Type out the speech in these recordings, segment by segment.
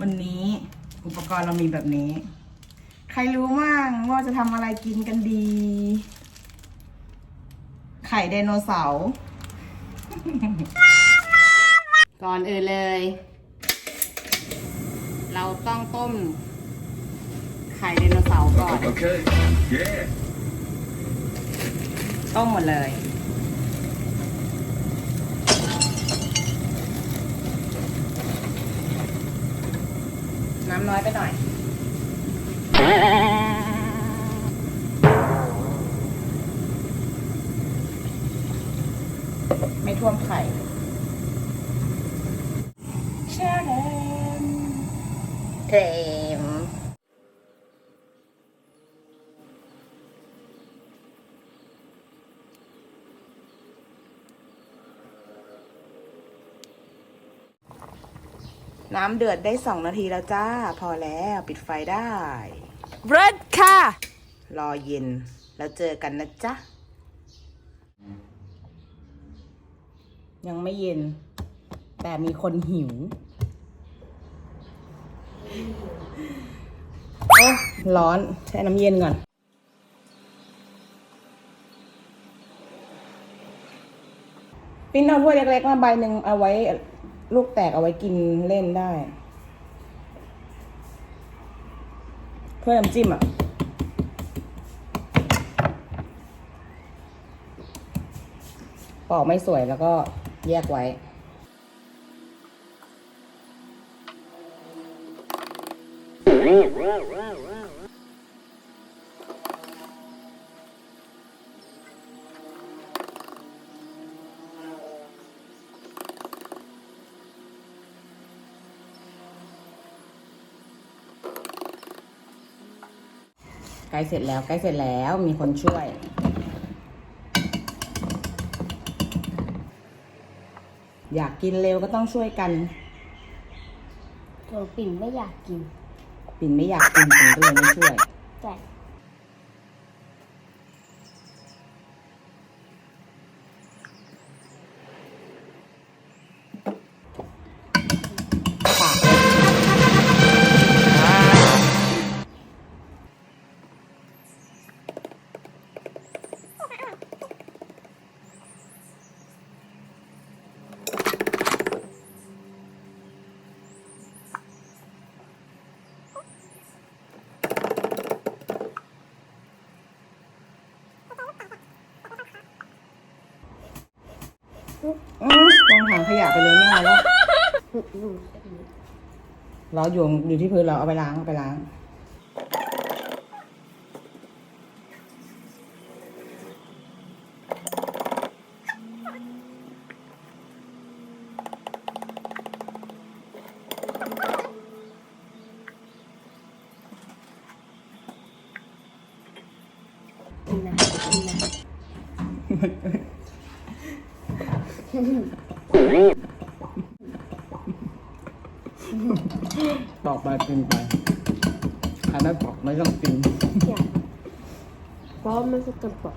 วันนี้อุปกรณ์เรามีแบบนี้ ใครรู้มั่งว่าจะทำอะไรกินกันดี ไข่ไดโนเสาร์ก่อนอื่นเลย เราต้องต้ม ไข่ไดโนเสาร์ก่อน Okay. Yeah. ต้มหมดเลย น้ำน้อยไปหน่อย ไม่ท่วมไข่แช่แดงเทม น้ำเดือดได้สองนาทีแล้วจ้า พอแล้วปิดไฟได้เรดค่ะ รอเย็น แล้วเจอกันนะจ๊ะ ยังไม่เย็น แต่มีคนหิว โอ้ร้อนใช้น้ำเย็นก่อนปิ้นเอาถ้วยเล็กๆมาใบหนึ่งเอาไว้ ลูกแตกเอาไว้กินเล่นได้ เพื่อน้ำจิ้มอะ ปอกไม่สวยแล้วก็แยกไว้ใล้เสร็จแล้วใกล้เสร็จแล้วมีคนช่วย อยากกินเร็วก็ต้องช่วยกัน ตัวปิ่นไม่อยากกิน ปิ่นไม่อยากกินปิ่นก็เลยไม่ช่วย แต่ ขยะไปเลยไม่เอาแล้วเราอยู่อยู่ที่พื้นเราเอาไปล้างเอาไปล้าง กินนะกินนะบอกไปกินไปถ้าไม่บอกไม่ต้องกิน อยากเพราะมันจะกระป๋อง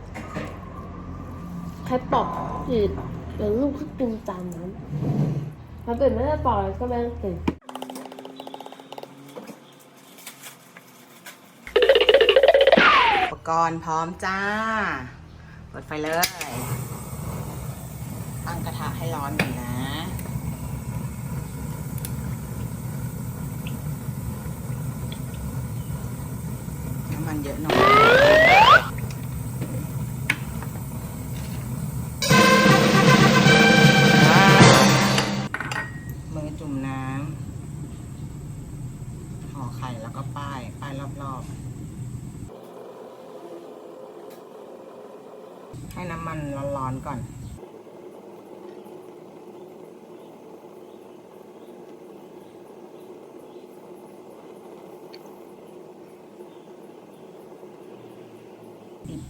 ใครปอกจืดเดี๋ยวลูกก็กินตามนั้นถ้าเป็นไม่ได้ปอกก็ไม่ต้องกินอุปกรณ์พร้อมจ้า เปิดไฟเลย ตั้งกระทะให้ร้อนหน่อยนะ น้ำมัน เยอะหน่อยมือจุ่มน้ำห่อไข่แล้วก็ป้าย ป้ายรอบๆ ให้น้ำมันร้อนๆก่อน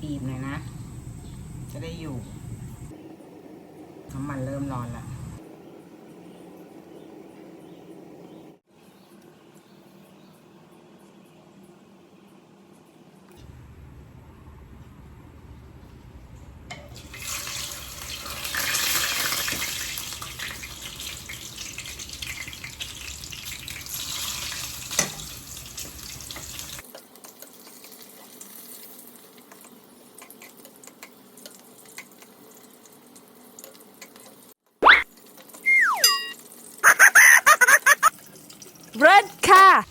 ปีบๆหน่อยนะ จะได้อยู่น้ำมันเริ่มร้อนแล้ว Red car.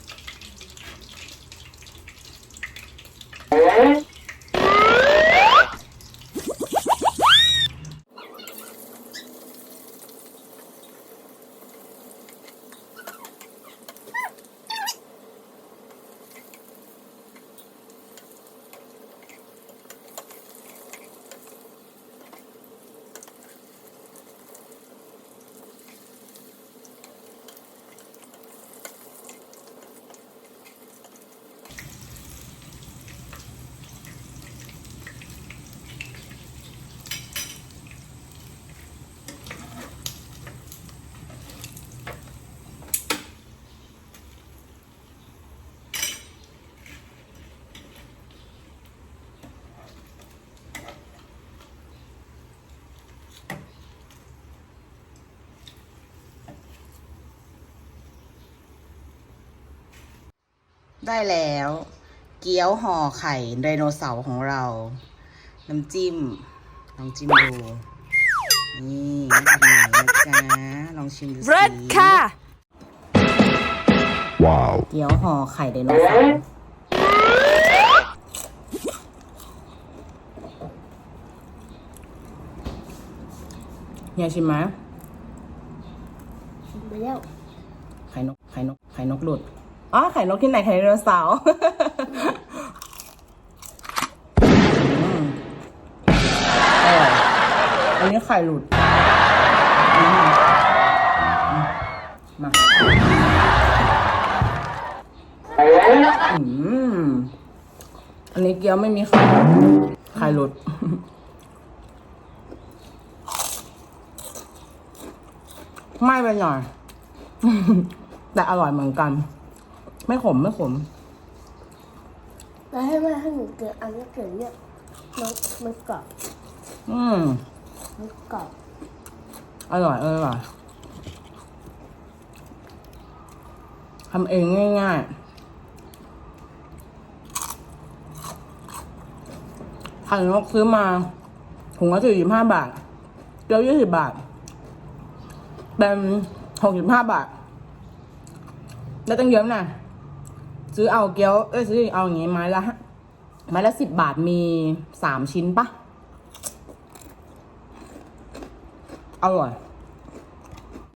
ได้แล้ว เกี๊ยวห่อไข่ไดโนเสาร์ของเรา น้ำจิ้ม ลองจิ้มดู นี่เป็นไงนะจ๊ะลองชิมดูสิ Red car เกี๊ยวห่อไข่ไดโนเสาร์เฮียชิมไหม ไปแล้ว ไข่นก ไข่นก ไข่นกหลุด อ๋อไข่นกที่ไหนไข่ไดโนเสาร์อืมอร่อยอันนี้ไข่หลุดมอืมมาอืมอันนี้เกี๊ยวไม่มีไข่ไข่หลุดไม่ไปหน่อย แต่อร่อยเหมือนกัน ไม่ขมไม่ขมแล้วให้แม่ให้หนูเกิดอันนี้เกิดเนี่ยมันมันกรอบอืมมันกรอบอร่อยเอออร่อยทำเองง่ายๆไข่นกซื้อมาถุงละสี่สิบห้าบาทเกี๊ยวยี่สิบบาท เป็นหกสิบห้าบาทแล้วตั้งเยอะนะ ซื้อเอาเกี๊ยวเอ้ยซื้อเอาอย่างงี้ไม้ละไม้ละสิบบาทมีสามชิ้นปะอร่อย